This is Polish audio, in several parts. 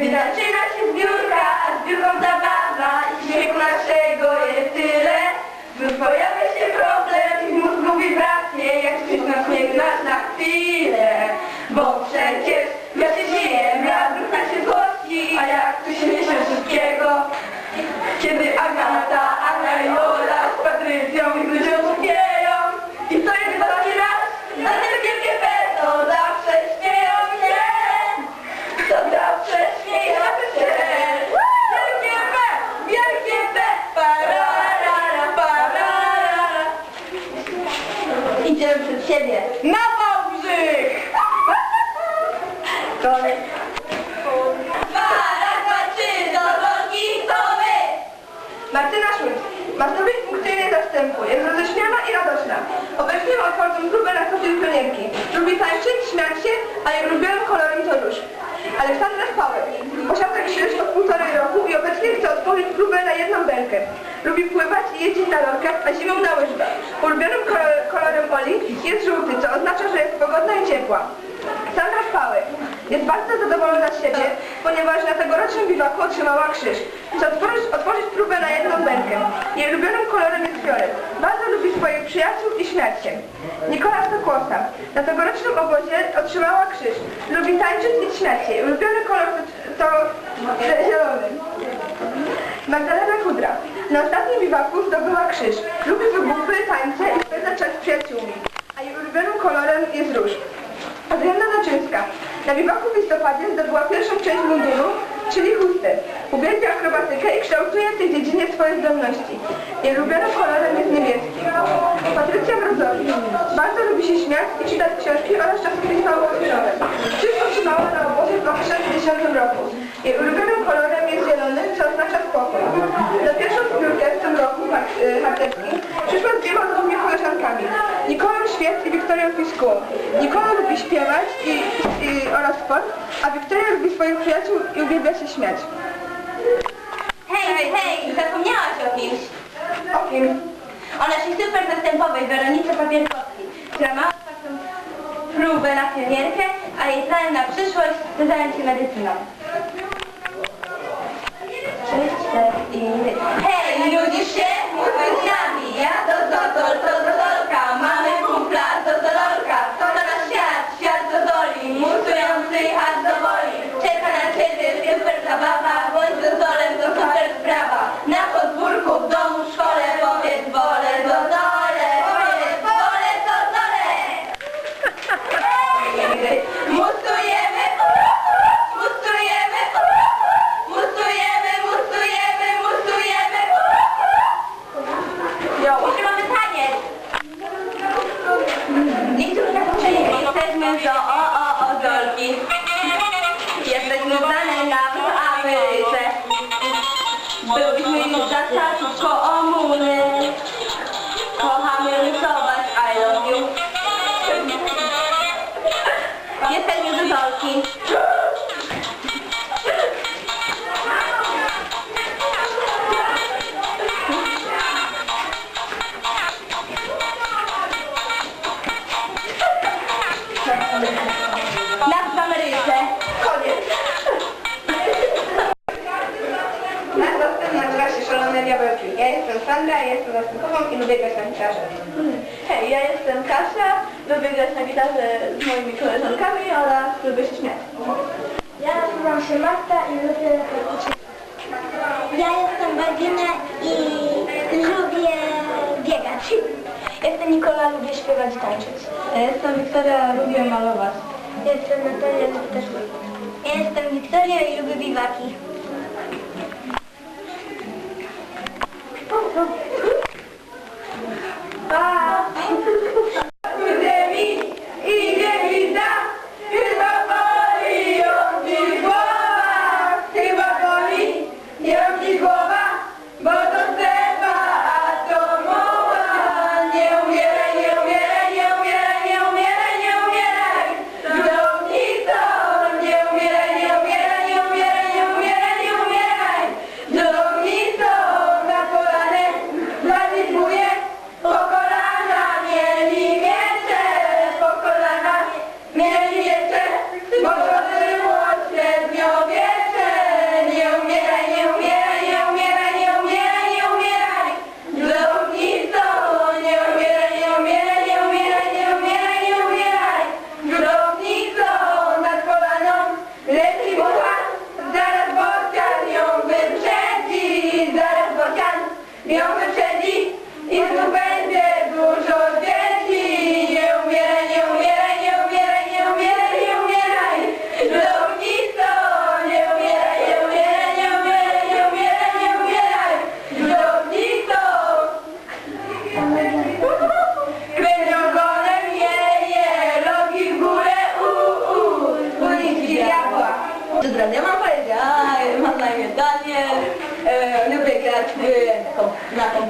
Zaczyna się zbiórka, a zbiórką zabawa i śmiechu naszego jest tyle, znów pojawia się problem i mózgu wibracje, jak śmiech nas na chwilę. Bo przecież Idziemy przed siebie. Na Wałbrzych! My! Martyna Szulc. Mastrowiec funkcyjnie zastępu. Jest roześmiana i radośna. Obecnie ma otwartą próbę na studium pionierki. Lubi tańczyć, śmiać się, a jej ulubionym kolorem to róż. Aleksandra Spałek. Posiada krzyż od półtorej roku i obecnie chce otworzyć na jedną belkę. Lubi pływać i jeździć na lorkach, a zimą na łyżwach. Ulubionym kolor, kolorem Oli jest żółty, co oznacza, że jest pogodna i ciepła. Sandra Spałek jest bardzo zadowolona z siebie, ponieważ na tegorocznym biwaku otrzymała krzyż. Chce otworzyć, otworzyć próbę na jedną belkę. Jej ulubionym kolorem jest fiolet. Bardzo lubi swoich przyjaciół i śmiać się. Nikola Stokłosa. Na tegorocznym obozie otrzymała krzyż. Lubi tańczyć i śmiać się. Ulubiony kolor to, to zielony. Magdalena Kudra. Na ostatnim biwaku zdobyła krzyż. Lubi wybuchy, tańce i spędza czas z przyjaciółmi. A jej ulubionym kolorem jest róż. Adriana Naczyńska. Na biwaku w listopadzie zdobyła pierwszą część munduru, czyli chustę. Uwielbia akrobatykę i kształtuje w tej dziedzinie swoje zdolności. Jej ulubionym kolorem jest niebieski. Patrycja Mrozowicz. Bardzo lubi się śmiać i czytać książki oraz czasopisma młodzieżowe. Krzyż otrzymała na obozie w 2010 roku. Jej ulubionym zielony, co oznacza spokój. Na pierwszą zbiórkę w tym roku hak- y, z dwiema nowymi koleżankami. Nikolą Świec i Wiktorią Fiskułą. Nikola lubi śpiewać i, i, oraz sport, a Wiktoria lubi swoich przyjaciół i uwielbia się śmiać. Hej, hej, hej, zapomniałaś o kimś. O kim? O naszej super zastępowej Weronice Papierkowskiej, która ma próbę na pionierkę, a jej planem na przyszłość to zająć się medycyną. Jesteśmy do o, Ja jestem Sandra, jestem zastępową i lubię grać na gitarze. Hej, ja jestem Kasia, lubię grać na gitarze z moimi koleżankami oraz lubię się śmiać. Ja nazywam się Marta i lubię uczyć. Ja jestem Wagina i lubię biegać. Jestem Nikola, lubię śpiewać i tańczyć. Ja jestem Wiktoria, lubię malować. Jestem Natalia, lubię też Ja jestem Wiktoria i lubię biwaki. Bye.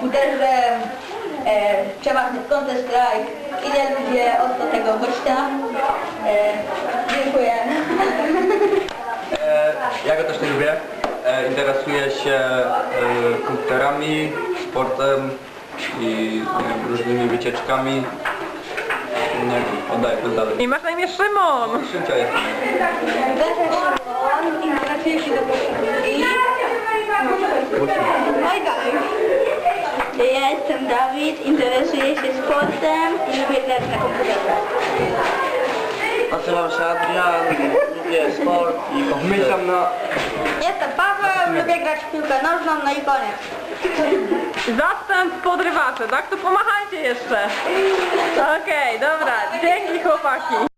Na komputerze, e, w Counter Strike i nie lubię od tego gościa. E, dziękuję. E, ja go też nie lubię. E, interesuję się e, komputerami, sportem i wiem, różnymi wycieczkami. Nie wiem, oddaję to dalej. I masz na imię Szymon. Szymcia jest. Interesuję się do i... No i dalej. Ja jestem Dawid, interesuję się sportem i lubię grać na komputerze. Nazywam się Adrian, lubię sport i komputer. Myślam na... Jestem Paweł, lubię grać w piłkę nożną, no i koniec. Zastęp podrywaczy, tak? To pomachajcie jeszcze. Okej, dobra. Dzięki chłopaki.